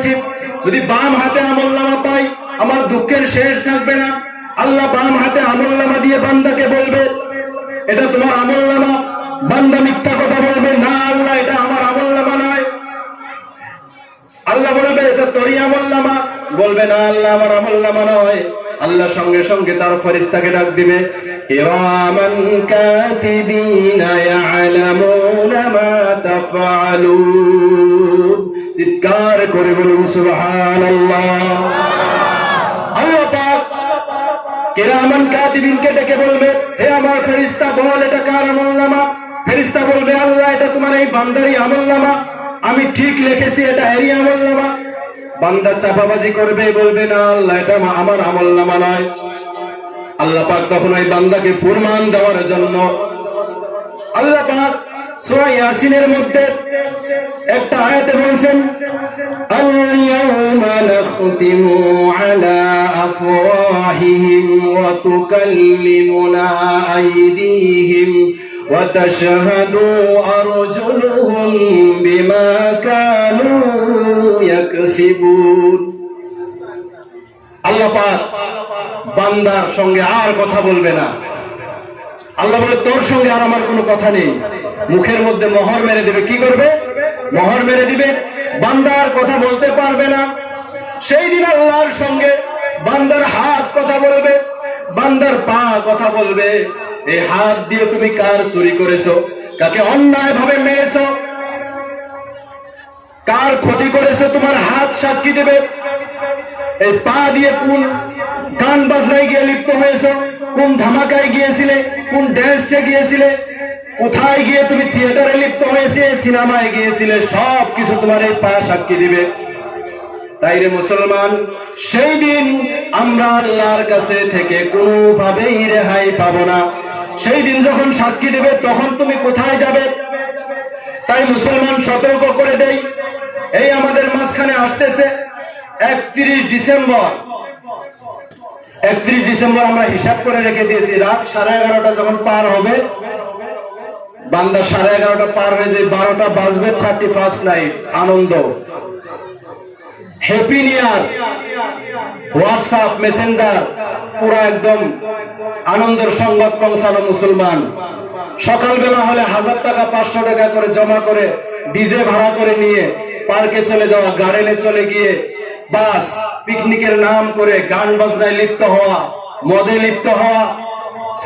বলছি যদি বাম হাতে আমল নামা পাই, আমার দুঃখের শেষ থাকবে না। আল্লাহ বাম হাতে আমল নামা দিয়ে বান্দাকে বলবে, এটা তোমার আমল নামা বান্দা মিথ্যা কথা বলবে, না আল্লাহ, এটা আমার আমল নামা নয়। আল্লাহ বলবে, এটা তোরই আমল নামা বলবে, না আল্লাহ, আমার আমল নামা নয়। আল্লাহ সঙ্গে সঙ্গে তার ফরিস্তাকে ডাক দিবে, ইরামান কাতিবিনা ইয়ালামুনা মা তাফআলুন। চিৎকার করে বলুন, সুবহানাল্লাহ। আল্লাহ পাক কিরামান কাতিবিনকে ডেকে বলবে, হে আমার ফেরেশতা বল এটা কার আমলনামা? ফেরেশতা বলবে, আল্লাহ, এটা তোমার এই বান্দারই আমলনামা। আমি ঠিক লিখেছি, এটা এরই আমলনামা। বান্দা চাপাবাজি করবে, বলবে, না, আল্লাহ, এটা আমা- আমার আমলনামা নয়। আল্লাহ পাক তখন ওই বান্দাকে প্রমাণ দেওয়ার জন্য আল্লাহ পাক সোয়া ইয়াসিনের মধ্যে একটা আয়াতে বলছেন আল-ইয়াউমা নাখতিমু আলা আফওয়াহিহিম ওয়া তুকাল্লিমুনা আইদিহিম ওয়া তাশহাদু আরজুলুহুম বিমা কানু ইয়াকসিবুন। আল্লাহ পাক বান্দার সঙ্গে আর কথা বলবে না। আল্লাহ বলে, তোর সঙ্গে আর আমার কোনো কথা নেই। মুখের মধ্যে মোহর মেরে দিবে, কি করবে? মোহর মেরে দিবে। বান্দার কথা বলতে পারবে না। সেই দিন আল্লাহর সঙ্গে বান্দার হাত কথা বলবে, বান্দার পা কথা বলবে। এই হাত দিয়ে তুমি কার চুরি করেছ? কাকে অন্যায় ভাবে মেরেছো? কার ক্ষতি করেছ? তোমার হাত সাক্ষী দেবে। এই পা দিয়ে কোন গান বাজনায় গিয়ে লিপ্ত হয়েছ? কোন ধামাকায় গিয়েছিলে? কোন ড্যান্সে গিয়েছিলে? কোথায় গিয়ে তুমি থিয়েটারে লিপ্ত হয়েছে, সিনেমায় গিয়েছিলে, সব কিছু তোমার এই পা সাক্ষী দিবে। তাই রে মুসলমান, সেই দিন আমরা আল্লাহর কাছে থেকে কোনোভাবেই রেহাই পাবো না। সেই দিন যখন সাক্ষী দেবে, তখন তুমি কোথায় যাবে? তাই মুসলমান, সতর্ক করে দেই। এই আমাদের মাঝখানে আসতেছে একত্রিশ ডিসেম্বর। একত্রিশ ডিসেম্বর আমরা হিসাব করে রেখে দিয়েছি, রাত সাড়ে এগারোটা যখন পার হবে বান্দা সাড়ে এগারোটা পার হয়ে যায়, বারোটা বাজবে থার্টি ফার্স্ট নাইট আনন্দ happy new year WhatsApp Messenger পুরো একদম আনন্দের সংবাদ পৌঁছানো মুসলমান। সকালবেলা হলে হাজার টাকা, পাঁচশো টাকা করে জমা করে ডিজে ভাড়া করে নিয়ে পার্কে চলে যাওয়া, গার্ডেনে চলে গিয়ে বাস, পিকনিকের নাম করে গান বাজনায় লিপ্ত হওয়া, মদে লিপ্ত হওয়া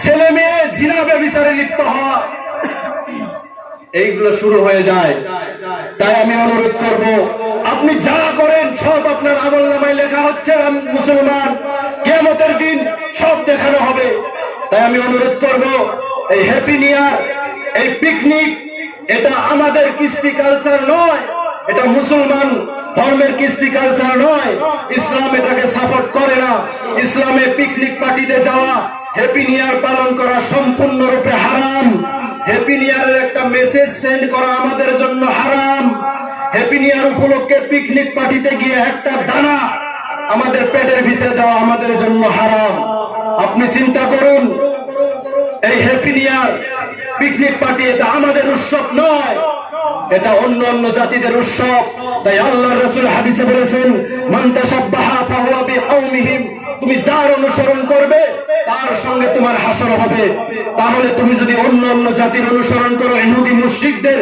ছেলে মেয়ে জিনাবে বিচারে লিপ্ত হওয়া এইগুলো শুরু হয়ে যায়। তাই আমি অনুরোধ করব, আপনি যা করেন, সব আপনার আমল নামায় লেখা হচ্ছে মুসলমান। কেমতের দিন সব দেখানো হবে। তাই আমি অনুরোধ করব, এই হ্যাপি নিয়ার এই পিকনিক এটা আমাদের কিস্তি কালচার নয়, এটা মুসলমান ধর্মের কিস্তি কালচার নয়। ইসলাম এটাকে সাপোর্ট করে না। ইসলামে পিকনিক পার্টিতে যাওয়া হ্যাপি নিয়ার পালন করা সম্পূর্ণরূপে হারাম। হ্যাপি নিয়ারের একটা মেসেজ সেন্ড করা আমাদের জন্য হারাম। হ্যাপি নিয়ার উপলক্ষে পিকনিক পার্টিতে গিয়ে একটা দানা আমাদের পেটের ভিতরে দেওয়া আমাদের জন্য হারাম। আপনি চিন্তা করুন, এই হ্যাপি নিয়ার পিকনিক পার্টি এটা আমাদের উৎসব নয়। এটা অন্য অন্য জাতিদের উৎসব। তাই আল্লাহ রসুল হাদিসে বলেছেন, মান তাশাব্বাহা ফাহুয়া বিকাউমিহিম তুমি যার অনুসরণ করবে, তার সঙ্গে তোমার হাসর হবে। তাহলে তুমি যদি অন্য অন্য জাতির অনুসরণ করো, ইহুদি মুশরিকদের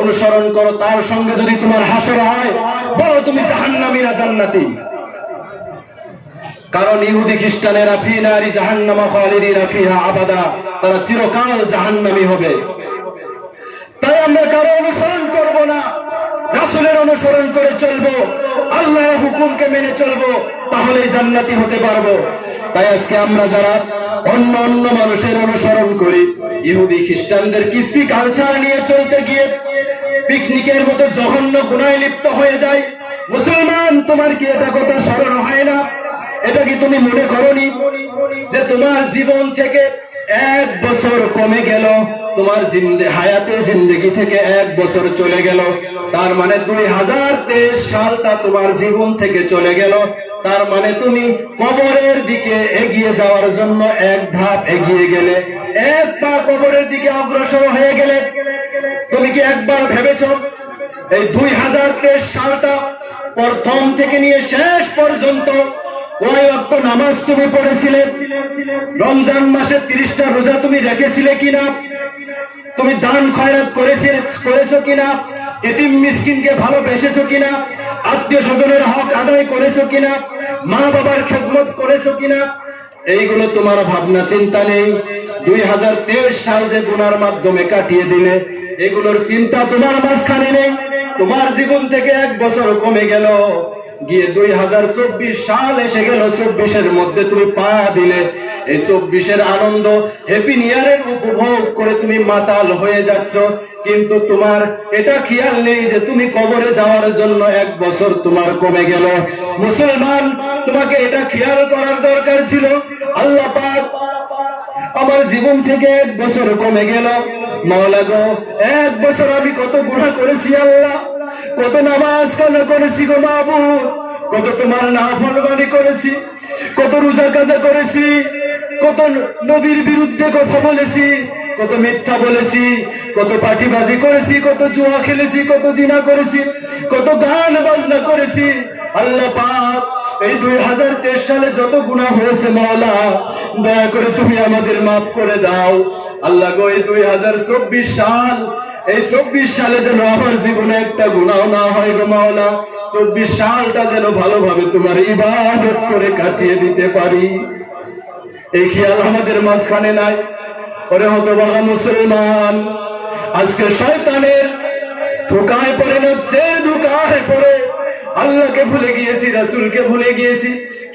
অনুসরণ করো, তার সঙ্গে যদি তোমার হাসর হয়, বলো তুমি জাহান্নামী না জান্নাতি। কারণ ইহুদি খ্রিস্টানেরা ফি নারি জাহান্নামা খালিদিনা ফিহা আবাদা, তারা চিরকাল জাহান্নামী হবে। তাই আমরা কারও অনুসরণ করব না। রাসূলের অনুসরণ করে চলবো। আল্লাহর হুকুমকে মেনে চলবো। তাহলে জান্নাতি হতে পারব। তাই আজকে আমরা যারা অন্য অন্য মানুষের অনুসরণ করি, ইহুদি, খ্রিস্টানদের কৃষ্টি কালচার নিয়ে চলতে গিয়ে পিকনিকের মতো জঘন্য গুনায় লিপ্ত হয়ে যায় মুসলমান, তোমার কি এটা কথা স্মরণ হয় না? এটা কি তুমি মনে করনি যে তোমার জীবন থেকে এক বছর কমে গেল? তোমার হায়াতে জিন্দগি থেকে এক বছর চলে গেল। তার মানে দুই হাজার তেইশ সালটা তোমার জীবন থেকে চলে গেল। তার মানে তুমি কবরের দিকে এগিয়ে যাওয়ার জন্য এক ধাপ এগিয়ে গেলে। এক পা কবরের দিকে অগ্রসর হয়ে গেলে। তুমি কি একবার ভেবেছ? এই দুই হাজার তেইশ সালটা প্রথম থেকে নিয়ে শেষ পর্যন্ত নামাজ তুমি পড়েছিলে? রমজান মাসে তিরিশটা রোজা তুমি রেখেছিলে কিনা? তুমি দান খয়রাত করেছে কিনা? মিসকিনকে ভালোবেসেছো কিনা? আত্মীয় স্বজনের হক আদায় করেছ কিনা? মা বাবার খেদমত করেছ কিনা? এইগুলো তোমার ভাবনা, চিন্তা নেই। দুই হাজার তেইশ সাল যে গুনার মাধ্যমে কাটিয়ে দিলে, এগুলোর চিন্তা তোমার মাঝখানে নেই। তোমার জীবন থেকে এক বছর কমে গেল। গিয়ে দুই হাজার চব্বিশ সাল এসে গেল, চব্বিশের মধ্যে তুমি পা দিলে। এই চব্বিশের আনন্দ হ্যাপি নিয়ারের উপভোগ করে তুমি মাতাল হয়ে যাচ্ছ। কিন্তু তোমার এটা খেয়াল নেই যে তুমি কবরে যাওয়ার জন্য এক বছর তোমার কমে গেল। মুসলমান, তোমাকে এটা খেয়াল করার দরকার ছিল। আল্লাহ পাক আমার জীবন থেকে এক বছর কমে গেল। মাওলা গো, এক বছর আমি কত গুণা করেছি আল্লাহ। কত নামাজ কানা করেছি গো মাহবুব। কত তোমার না ফলবানি করেছি। কত রোজা কাজা করেছি। কত নবীর বিরুদ্ধে কথা বলেছি। কত মিথ্যা বলেছি। কত পাটিবাজি করেছি। কত জুয়া খেলেছি। কত জিনা করেছি। কত গান বাজনা করেছি। আল্লাহ পাক এই দুই হাজার তেইশ সালে যত গুণা হয়েছে মাওলা, দয়া করে তুমি আমাদের মাফ করে দাও। আল্লাহ গো, এই দুই হাজার চব্বিশ সাল, এই চব্বিশ সালে যেন আমার জীবনে একটা গুণাও না হয় গো মাওলা, চব্বিশ সালটা যেন ভালোভাবে তোমার ইবাদত করে কাটিয়ে দিতে পারি। এই খেয়াল আমাদের মাঝখানে নাই। ওরে হতো বাবা মুসলমান, আজকে শয়তানের ধোকায় পড়ে আল্লাহকে ভুলে গিয়েছি, রাসূলকে ভুলে গিয়েছি।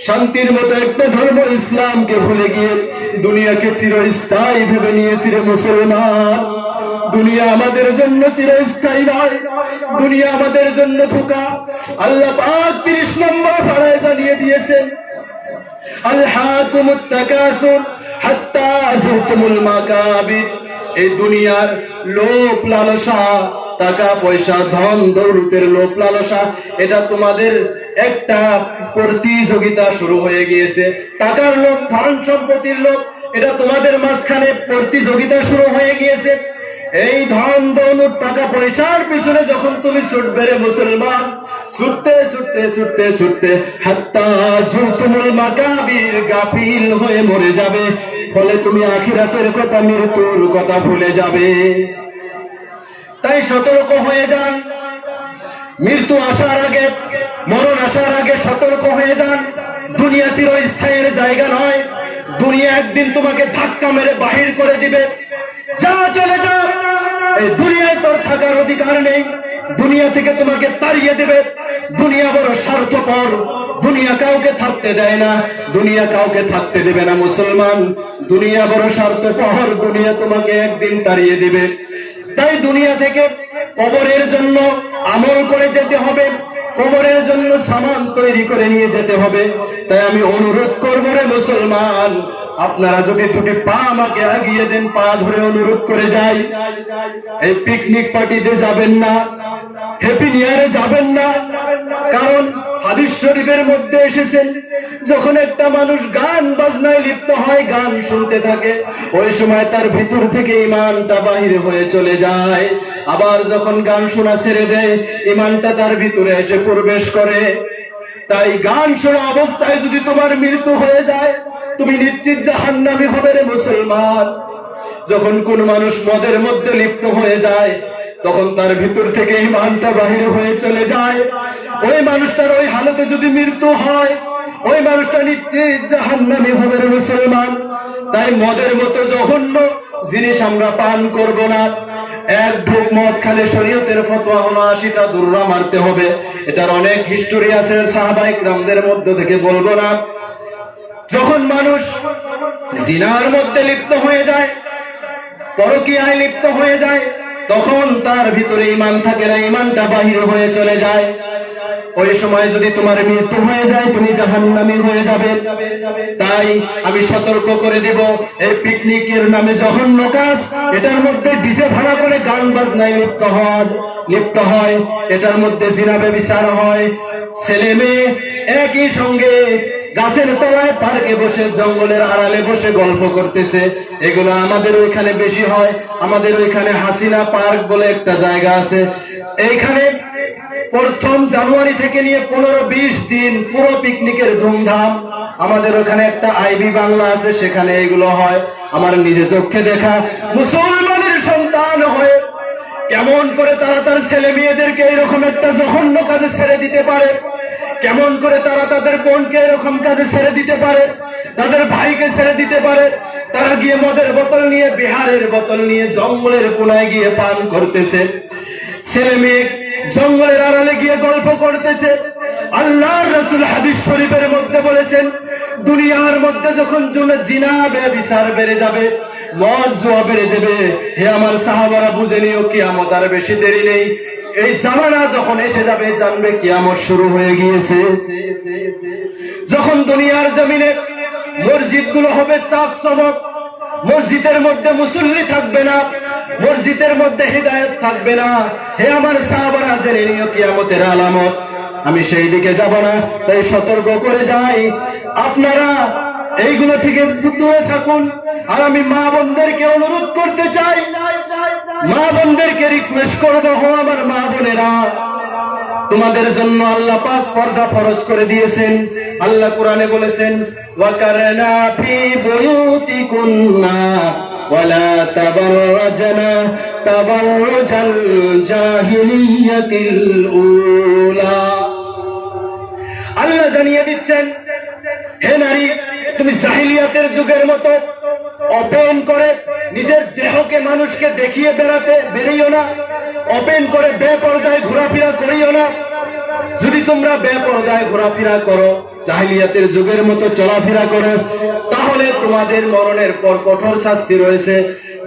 শান্তির মতো একটা ধর্ম ইসলামকে ভুলে গিয়ে দুনিয়াকে চিরস্থায়ী ভেবে নিয়েছি রে মুসলমান। দুনিয়া আমাদের জন্য চিরস্থায়ী নয়। দুনিয়া আমাদের জন্য ধোকা। আল্লাহ পাক 30 নম্বর ভাড়ায় জানিয়ে দিয়েছেন আলহাকুমুত তাকাসুর হাত্তা যুরতুমুল মাকাবির। এই দুনিয়ার লোভ লালসা, টাকা পয়সা, ধন দৌলতের লোভ লালসা, এটা তোমাদের একটা প্রতিযোগিতা শুরু হয়ে গিয়েছে। টাকার লোভ, ধন সম্পত্তির লোভ, এটা তোমাদের মাঝখানে প্রতিযোগিতা শুরু হয়ে গিয়েছে। এই ধন, দৌলত, টাকা পয়সার পিছনে যখন তুমি ছুটবে রে মুসলমান, ছুটতে ছুটতে ছুটতে ছুটতে হাত্তা জুরতুমুল মাকাবির গাফিল হয়ে মরে যাবে। ফলে তুমি আখিরাতের কথা মৃত্যুর কথা ভুলে যাবে। তাই সতর্ক হয়ে যান। মৃত্যু আসার আগে, মরণ আসার আগে সতর্ক হয়ে যান। দুনিয়া চিরস্থায়ীর জায়গা নয়। দুনিয়া একদিন তোমাকে ধাক্কা মেরে বাহির করে দিবে। যা চলে যা। এই দুনিয়ায় তোর থাকার অধিকার নেই। দুনিয়া থেকে তোমাকে তাড়িয়ে দেবে। দুনিয়া বড় স্বার্থপর। দুনিয়া কাউকে থাকতে দেয় না। দুনিয়া কাউকে থাকতে দেবে না মুসলমান। দুনিয়া বড় স্বার্থপর, দুনিয়া তোমাকে একদিন তাড়িয়ে দিবে। তাই দুনিয়া থেকে কবরের জন্য আমল করে যেতে হবে, কবরের জন্য সামান তৈরি করে নিয়ে যেতে হবে। তাই আমি অনুরোধ করব রে মুসলমান, আপনারা যদি দুটি পা আমাকে আগিয়ে দেন, পা ধরে অনুরোধ করে যাই। এই পিকনিক পার্টিতে যাবেন না হ্যাপি নিয়ারে যাবেন না। কারণ হাদিস শরীফের মধ্যে এসেছেন যখন একটা মানুষ গান বাজনায় লিপ্ত হয়, গান শুনতে থাকে, ওই সময় তার ভিতর থেকে ইমানটা বাহির হয়ে চলে যায়। আবার যখন গান শোনা ছেড়ে দেয়, ইমানটা তার ভিতরে এসে প্রবেশ করে। তাই গান শোনা অবস্থায় যদি তোমার মৃত্যু হয়ে যায়, তুমি নিশ্চিত জাহান্নামী হবে রে মুসলমান। যখন কোন মানুষ মদের মধ্যে লিপ্ত হয়ে যায়, তখন তার ভিতর থেকে ইমানটা বাহির হয়ে চলে যায়। ওই মানুষটার ওই হালতে যদি মৃত্যু হয় ওই মানুষটা নিশ্চিত জাহান্নামী হবে মুসলমান। তাই মদের মতো জঘন্য জিনিস আমরা পান করব না। এক ঢোক মদ খালে শরীয়তের ফতোয়া হলো আশিটা দুর্রা মারতে হবে। এটার অনেক হিস্টোরি আছে সাহাবাহিক রামদের মধ্য থেকে, বলব না। যখন মানুষ জিনার মধ্যে লিপ্ত হয়ে যায়, পরকীয়ায় লিপ্ত হয়ে যায়, তখন তার ভিতরে ইমান থাকে না ইমানটা বাহির হয়ে চলে যায়। ওই সময় যদি তোমার মৃত্যু হয়ে যায়, তুমি জাহান্নামী হয়ে যাবে। তাই আমি সতর্ক করে দেব, এই পিকনিকের নামে জঘন্য কাজ। এটার মধ্যে ডিজে ভাড়া করে গান বাজনায় লিপ্ত হওয়া লিপ্ত হয়। এটার মধ্যে জিনাবে বিচার হয়। ছেলে মেয়ে একই সঙ্গে গাছের তলায় পার্কে বসে, জঙ্গলের আড়ালে বসে গল্প করতেছে। এগুলো আমাদের ওইখানে বেশি হয়। আমাদের ওইখানে হাসিনা পার্ক বলে একটা জায়গা আছে। এইখানে প্রথম জানুয়ারি থেকে নিয়ে পনেরো বিশ দিন পুরো পিকনিকের ধুমধাম। আমাদের ওখানে একটা আইবি বাংলা আছে, সেখানে এগুলো হয়। আমার নিজে চোখে দেখা। মুসলমানের সন্তান হয়ে কেমন করে তারা তার ছেলে মেয়েদেরকে এরকম একটা জঘন্য কাজে ছেড়ে দিতে পারে? কেমন করে তারা তাদের বোনকে এরকম কাজে ছেড়ে দিতে পারে? তাদের ভাইকে ছেড়ে দিতে পারে? তারা গিয়ে মদের বোতল নিয়ে, বিহারের বোতল নিয়ে, জঙ্গলের কোনায় গিয়ে পান করতেছে। ছেলে মেয়ে জঙ্গলের আড়ালে গিয়ে গল্প করতেছে। আল্লাহর রসুল হাদিস শরীফের মধ্যে বলেছেন, দুনিয়ার মধ্যে যখন জিনা বিচার বেড়ে যাবে মদ জোয়া বেড়ে যাবে, হে আমার সাহাবারা বুঝে নিও, কিয়ামত আর বেশি দেরি নেই। এই জামানা যখন এসে যাবে, জানবে কিয়ামত শুরু হয়ে গিয়েছে। যখন দুনিয়ার জমিনে মসজিদগুলো হবে চাক চমক মসজিদের মধ্যে মুসল্লি থাকবে না মসজিদের মধ্যে হৃদায়ত থাকবে না। হে আমার সাহাবারা, জেনে নিও কিয়ামতের আলামত। আমি সেই দিকে যাব না, তাই সতর্ক করে যাই। আপনারা এইগুলো থেকে দূরে থাকুন। আর আমি মা বোনদেরকে অনুরোধ করতে চাই। মা বোনদেরকে রিকোয়েস্ট করব হো আমার মা বোনেরা। তোমাদের জন্য আল্লাহ পাক পর্দা ফরজ করে দিয়েছেন। আল্লাহ কোরআনে বলেছেন ওয়াকারনা ফি বুয়ুতিকুন্না ওয়ালা তাবাররাজনা তাবাররুজাল জাহিলিয়াতিল উলা। আল্লাহ জানিয়ে দিচ্ছেন, হে নারী, তুমি জাহিলিয়াতের যুগের মতো ওপেন করে নিজের দেহকে মানুষকে দেখিয়ে বেড়াতে বেরিয়েও না ওপেন করে বেপরদায় ঘোরাফেরা করিও না। যদি তোমরা বেপরদায় ঘোরাফেরা করো, জাহিলিয়াতের যুগের মতো চলাফেরা করো, তাহলে তোমাদের মরণের পর কঠোর শাস্তি রয়েছে।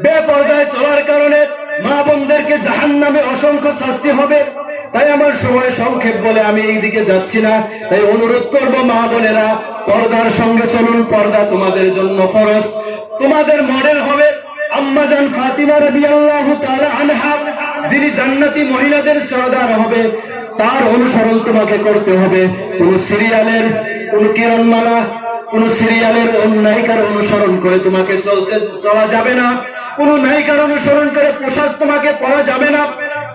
বেপরদায় চলার কারণে মা বোনদেরকে জাহান নামে অসংখ্য শাস্তি হবে। তাই আমার সময় সংক্ষেপ বলে আমি এই দিকে যাচ্ছি না। তাই অনুরোধ করব মা বোনেরা, পর্দার সঙ্গে চলুন, পর্দা তোমাদের জন্য ফরজ। তোমাদের মডেল হবে আম্মাজান ফাতিমা রাদিয়াল্লাহু তাআলা আনহা, যিনি জান্নাতি মহিলাদের সরদার হবে। তার অনুসরণ তোমাকে করতে হবে। কোন সিরিয়ালের কোন কিরণমালা কোন সিরিয়ালের নায়িকার অনুসরণ করে তোমাকে চলতে, চলা যাবে না। কোন নায়িকার অনুসরণ করে পোশাক তোমাকে পরা যাবে না।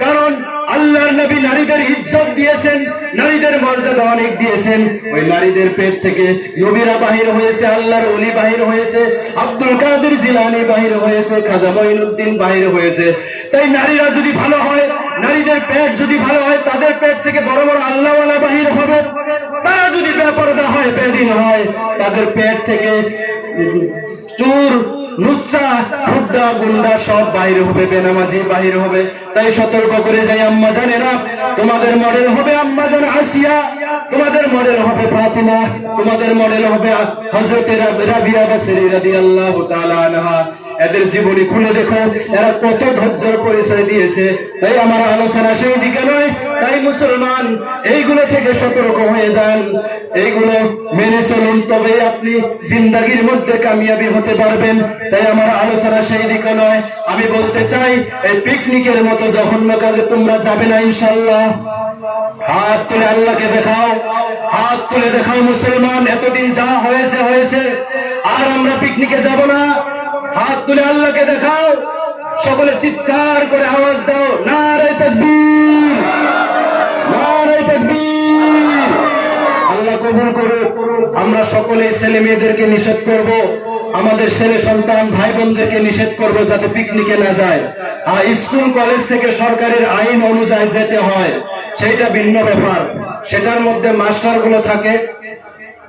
কারণ আল্লাহর নবী নারীদের ইজ্জত দিয়েছেন, নারীদের মর্যাদা অনেক দিয়েছেন। ওই নারীদের পেট থেকে নবীরা বাহির হয়েছে, আল্লাহর অলি বাহির হয়েছে, আব্দুল কাদের জিলানি বাহির হয়েছে, খাজা মঈনুদ্দিন বাহির হয়েছে। তাই নারীরা যদি ভালো হয়, নারীদের পেট যদি ভালো হয়, তাদের পেট থেকে বড় বড় আল্লাহওয়ালা বাহির হবে। তারা যদি বেপরদা হয়, বেদিন হয়, তাদের পেট থেকে চুর লুচ্চা হুড্ডা গুন্ডা সব বাইরে হবে, বেনামাজি বাইরে হবে। তাই সতর্ক করে যাই আম্মা জানেরা, তোমাদের মডেল হবে আম্মা জান আসিয়া। তোমাদের মডেল হবে ফাতিমা, তোমাদের মডেল হবে হযরতে রাবিয়া বাসরি রাদিয়াল্লাহু তাআলা আনহা। এদের জীবনী খুলে দেখো, এরা কত ধৈর্যের পরিচয় দিয়েছে। তাই আমার আলোচনা সেই দিকে নয়, তাই মুসলমান, এইগুলো থেকে সতর্ক হয়ে যান। এইগুলো মেনে চলুন তবে আপনি জিন্দাগির মধ্যে কামিয়াবি হতে পারবেন। তাই আমার আলোচনা সেই দিকে নয়। আমি বলতে চাই, এই পিকনিকের মতো জঘন্য কাজে তোমরা যাবে না ইনশাল্লাহ হাত তুলে আল্লাহকে দেখাও। হাত তুলে দেখাও মুসলমান, এতদিন যা হয়েছে হয়েছে। আর আমরা পিকনিকে যাব না। হাত তুলে আল্লাহকে দেখাও। সকলে চিৎকার করে আওয়াজ দাও নারে তাকবীর। নারে তাকবীর। আল্লাহ কবুল করুক। আমরা সকলে ছেলে মেয়েদেরকে নিষেধ করব। আমাদের ছেলে সন্তান ভাই বোনদেরকে নিষেধ করব যাতে পিকনিকে না যায়। আর স্কুল, কলেজ থেকে সরকারের আইন অনুযায়ী যেতে হয়। সেটা ভিন্ন ব্যাপার। সেটার মধ্যে মাস্টারগুলো থাকে,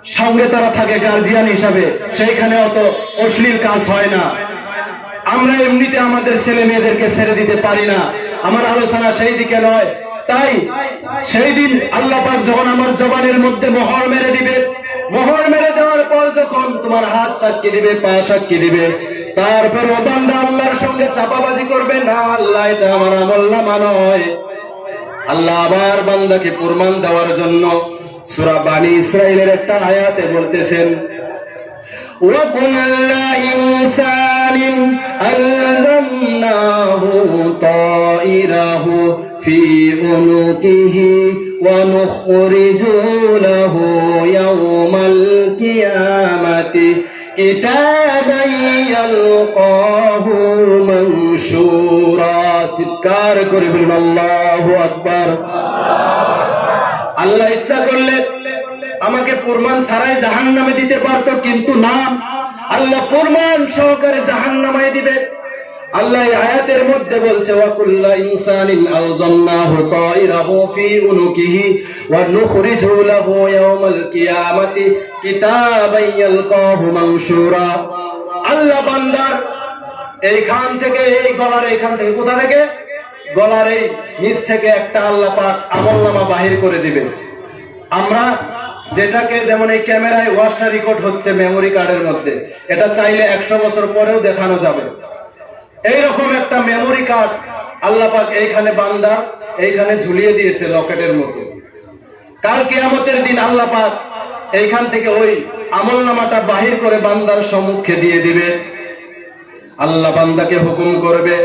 সঙ্গে তারা থাকে গার্জিয়ান হিসাবে। সেইখানে অত অশ্লীল কাজ হয় না। আমরা এমনিতে আমাদের ছেলে মেয়েদেরকে ছেড়ে দিতে পারি না। আমার আলোচনা সেই দিকে নয়। তাই সেই দিন আল্লাহ পাক যখন আমার জবানের মধ্যে মোহর মেরে দিবে, মোহর মেরে দেওয়ার পর যখন তোমার হাত সাক্ষী দিবে, পা সাক্ষী দিবে তারপর বান্দা আল্লাহর সঙ্গে চাপাবাজি করবে, না, আল্লাহ, এটা আমার আমল নামা নয়। আল্লাহ আবার বান্দাকে প্রমাণ দেওয়ার জন্য সূরা বানী ইসরাইলের একটা আয়াতে বলতেছেন وكل إنسان ألزمناه طائره في عنقه ونخرج له يوم القيامة كتابا يلقاه منشورا সুরা চিৎকার করে বলুন, আল্লাহ আকবর। আল্লাহ ইচ্ছা করলে আমাকে প্রমাণ ছাড়াই জাহান নামে দিতে পারত, কিন্তু না। আল্লাহ প্রমাণ সহকারে জাহান নামায় দিবে। আল্লাহ আয়াতের মধ্যে বলছে ওয়াকুল্লা ইনসানিন আলজান্নাহু তায়রাহু ফি উনুকিহি ওয়া নুখরিজু লাহু ইয়াওমাল কিয়ামাতি কিতাবান ইয়ালকাহু মানশুরা। আল্লাহ বান্দার এইখান থেকে, এই গলার এইখান থেকে, কোথা থেকে? গলার এই নিচ থেকে একটা আল্লাহ পাক আমলনামা বাহির করে দিবে। আমরা যেটাকে যেমন এই ক্যামেরায় ওয়াশটা রেকর্ড হচ্ছে মেমোরি কার্ডের মধ্যে, এটা চাইলে একশো বছর পরেও দেখানো যাবে। এইরকম একটা মেমোরি কার্ড আল্লাহ পাক এইখানে বান্দা এইখানে ঝুলিয়ে দিয়েছে লকেটের মতো। কাল কিয়ামতের দিন আল্লাহ পাক এইখান থেকে ওই আমল নামাটা বাহির করে বান্দার সম্মুখে দিয়ে দিবে। আল্লাহ বান্দাকে হুকুম করবে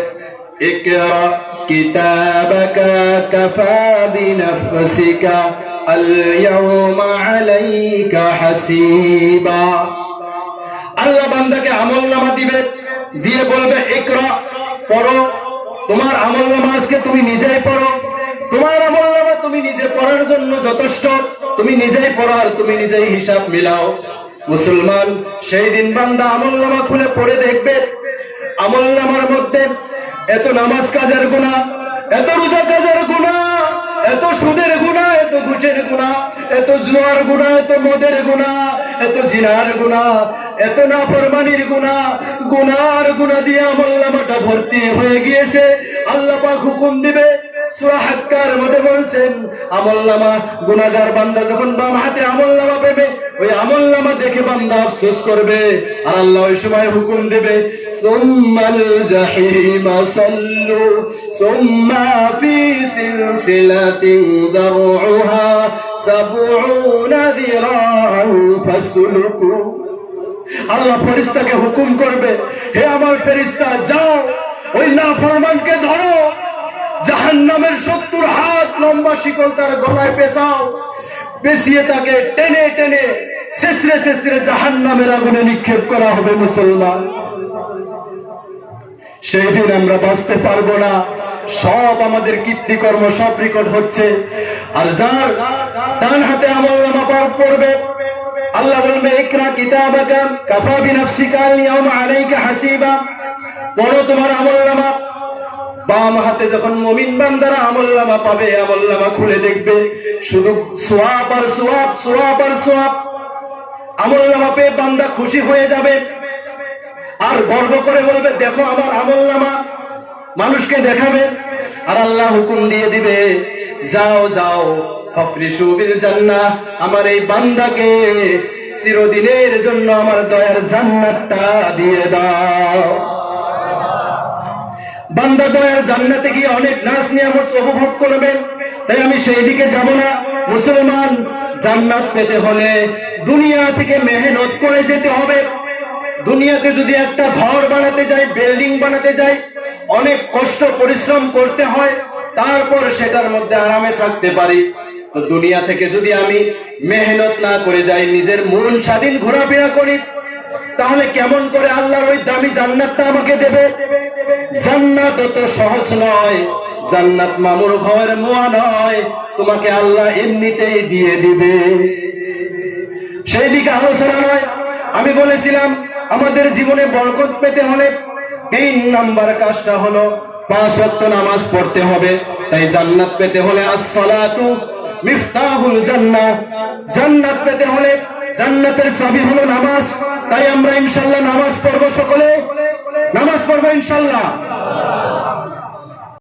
আল্লাহ বান্দাকে দিবে, দিয়ে বলবে, ইকরা, পড়ো। তোমার আমল নামা আজকে তুমি নিজেই পড়ো। তোমার আমল নামা তুমি নিজে পড়ার জন্য যথেষ্ট। তুমি নিজেই পড়ার তুমি নিজেই হিসাব মিলাও। মুসলমান, সেই দিন বান্দা আমল নামা খুলে পড়ে দেখবে আমল নামার মধ্যে এত নামাজ কাজের গুণা, এত রোজা কাজের গুণা, এত সুদের গুণা, এত ঘুষের গুণা, এত জুয়ার গুণা, এত মদের গুণা, এত জিনার গুণা, এত নাফরমানির গুণা গুনার গুণা দিয়ে আমল নামাটা ভর্তি হয়ে গিয়েছে। আল্লাহ পাক হুকুম দিবে, সূরা হাক্কার মধ্যে বলছেন আমলনামা গুনাহগার বান্দা যখন বাম হাতে আমলনামা পাবে ওই আমলনামা দেখে বান্দা আফসোস করবে, আর আল্লাহ ওই সময় হুকুম দেবে আল্লাহ ফেরেশতাকে হুকুম করবে, হে আমার ফেরেশতা, যাও, ওই না নাফরমানকে ধরো জাহান নামের সত্তর হাত লম্বা শিকল তার গলায় পেঁচাও। পেঁচিয়ে তাকে টেনে টেনে শেষরে শেষরে জাহান নামের আগুনে নিক্ষেপ করা হবে মুসলমান। সেই দিন আমরা বাঁচতে পারব না। সব আমাদের কীর্তিকর্ম সব রেকর্ড হচ্ছে। আর যার ডান হাতে আমল নামা পার পড়বে, আল্লাহ বলবে, ইকরা কিতাবাকা কাফা বিনাফসিকা আল ইয়াউমা আলাইকা হাসিবা। পড়ো তোমার আমল নামা। বাম হাতে যখন মমিন বান্দারা আমল্লামা পাবে আমল্লামা খুলে দেখবে, শুধু সোয়াব আর সোয়াব সোয়াব আর সোয়াব। আমল্লামা পেয়ে বান্দা খুশি হয়ে যাবে। আর গর্ব করে বলবে, দেখো আমার আমল্লামা মানুষকে দেখাবে, আর আল্লাহ হুকুম দিয়ে দিবে, যাও যাও জান্নাহ। আমার এই বান্দাকে চিরদিনের জন্য আমার দয়ার জান্নাতটা দিয়ে দাও। বান্দা দয়ার জান্নাতে গিয়ে অনেক নাচ নিয়ামত উপভোগ করবে তাই আমি সেই দিকে যাব না। মুসলমান জান্নাত পেতে হলে দুনিয়া থেকে মেহনত করে যেতে হবে। দুনিয়াতে যদি একটা ঘর বানাতে যাই বিল্ডিং বানাতে যাই অনেক কষ্ট, পরিশ্রম করতে হয়, তারপর সেটার মধ্যে আরামে থাকতে পারি। তো দুনিয়া থেকে যদি আমি মেহনত না করে যাই, নিজের মন স্বাধীন ঘোরাফেরা করি, তাহলে কেমন করে আল্লাহর ওই দামি জান্নাতটা আমাকে দেবে? জান্নাত তো সহজ নয়। জান্নাত মামুর ঘরের মোয়া নয়। তোমাকে আল্লাহ এমনিতেই দিয়ে দিবে। সেই দিকে আলোচনা নয়। আমি বলেছিলাম, আমাদের জীবনে বরকত পেতে হলে তিন নাম্বার কাজটা হলো পাঁচ নামাজ পড়তে হবে। তাই জান্নাত পেতে হলে আসসালাতু মিফতাহুল জান্নাহ। জান্নাত পেতে হলে জান্নাতের চাবি হলো নামাজ। তাই আমরা ইনশাল্লাহ নামাজ পড়ব সকলে। নামাজ পড়ব ইনশাল্লাহ।